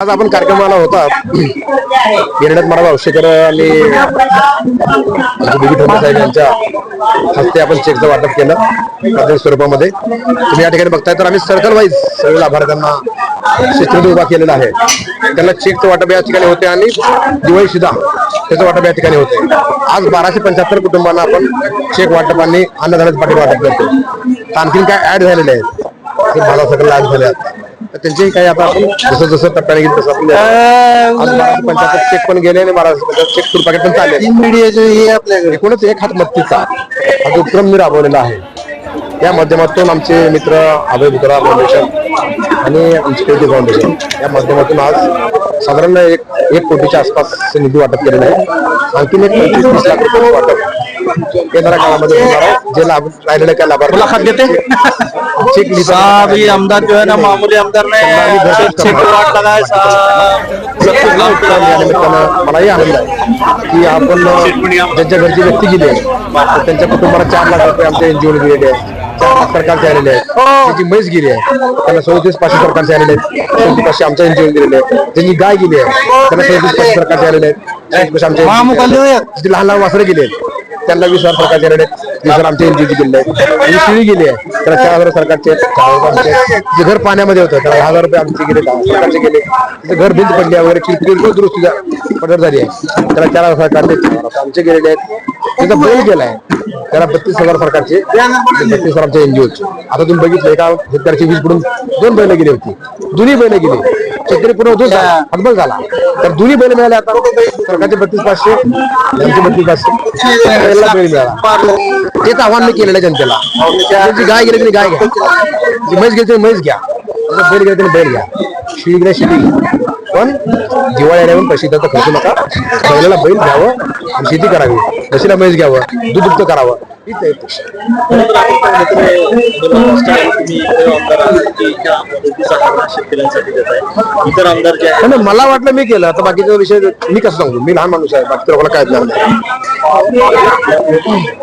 आज आपण कार्यक्रमाला होता. गिरण्यात मला औषेकर आणि साहेब यांच्या हस्ते आपण चेकचं वाटप केलं प्राथमिक स्वरूपामध्ये. तुम्ही या ठिकाणी बघताय तर आम्ही सर्कल वाईज सगळे लाभार्थ्यांना शिस्तीमध्ये उभा केलेला आहे. त्यांना चेकचं वाटप या ठिकाणी होते आणि दिवाळी सुद्धा त्याचं वाटप या ठिकाणी होते. आज बाराशे पंच्याहत्तर कुटुंबांना आपण चेक वाटप आणि अन्नधान्याचं पाठी वाटप करतो आणखीन काय ऍड झालेले आहेत ते मला सगळं झाले आहेत तर त्यांचेही काही आता आपण जसं जसं टप्प्याने गेलं तसं आपण आज बाराशे पंच्याहत्तर चेक पण गेले आणि बाराशे चेक फुल पॅकेट पण चालले. मीडियाचे हे आपल्याकडे एकूणच एक हात मत्तीचा हा जो उपक्रम मी राबवलेला आहे या माध्यमातून आमचे मित्र अभय बुतरा फाउंडेशन आणि आमचे कृती फाउंडेशन या माध्यमातून आज साधारण एक एक कोटीच्या आसपास निधी वाटप केलेलं आहे. आणखीन एक पंचवीस तीस लाख रुपये वाटप येणाऱ्या काळामध्ये होणार आहे. जे लाभ राहिलेले काय लाभार्थी देते. चेक साहब ये आमदार जो है ना मामूली आमदार ने धन्यवाद. छह करोड़ लगाए साहब या निमित्तानं मलाही आनंद आहे की आपण ज्यांच्या घरची व्यक्ती गेली आहे तर त्यांच्या कुटुंबाला चार लाख रुपये आमच्या एनजीओ दिलेले आहेत. चार सरकारचे आलेले आहेत. ज्यांची म्हैस गेली आहे. त्यांना सदतीस पाचशे सरकारचे आलेले आहेत. पाचशे आमच्या एनजीओ दिलेले आहेत. ज्यांची गाय गेली आहे त्यांना सदतीस पाचशे सरकारचे आलेले आहेत. आमच्या. जी लहान लहान वासरे गेले आहेत. त्यांना वीस हजार सरकारचे आलेले आहेत. वीस हजार आमच्या एनजीओची गेलेले आहेत आणि शिळी गेली आहे. त्याला चार हजार सरकारचे चार हजार आमचे जे घर पाण्यामध्ये होतं त्याला दहा हजार रुपये आमचे गेले सरकारचे गेले. तिचं घर भिंत पडली वगैरे किरकोळ दुरुस्ती पडत झाली आहे. त्याला चार हजार सरकारचे आमचे गेलेले आहेत. त्याचा बैल गेलाय. त्याला बत्तीस हजार सरकारचे बत्तीस हजार आमच्या एनजीओचे आता तुम्ही बघितलं एका शेतकऱ्याची वीज पडून दोन बैल गेली होती. दोन्ही बैल गेली. शेतकरी पूर्ण उद्योग झाला हतबल झाला. तर दोन्ही बैल मिळाले आता. सरकारचे बत्तीस पाचशे त्यांचे बत्तीस पाचशे. बैल मिळाला. तेच आव्हान मी केलेलं आहे जनतेला. त्यांची गाय गेली तरी गाय घ्या. जी म्हैस गेली तरी म्हैस घ्या. बैल गेले तरी बैल घ्या. शिळी गेल्या शिळी. पण दिवाळी आल्यावर पैसे द्यायचा खर्च नका. बैलाला बैल घ्यावं आणि शेती करावी. म्हशीला म्हैस घ्यावं दूध करावं. इथे येतो. आहे इतर आमदार जे आहे मला वाटलं मी केलं. आता बाकीचा विषय मी कसं सांगू? मी लहान माणूस आहे बाकी लोकांना काय नाही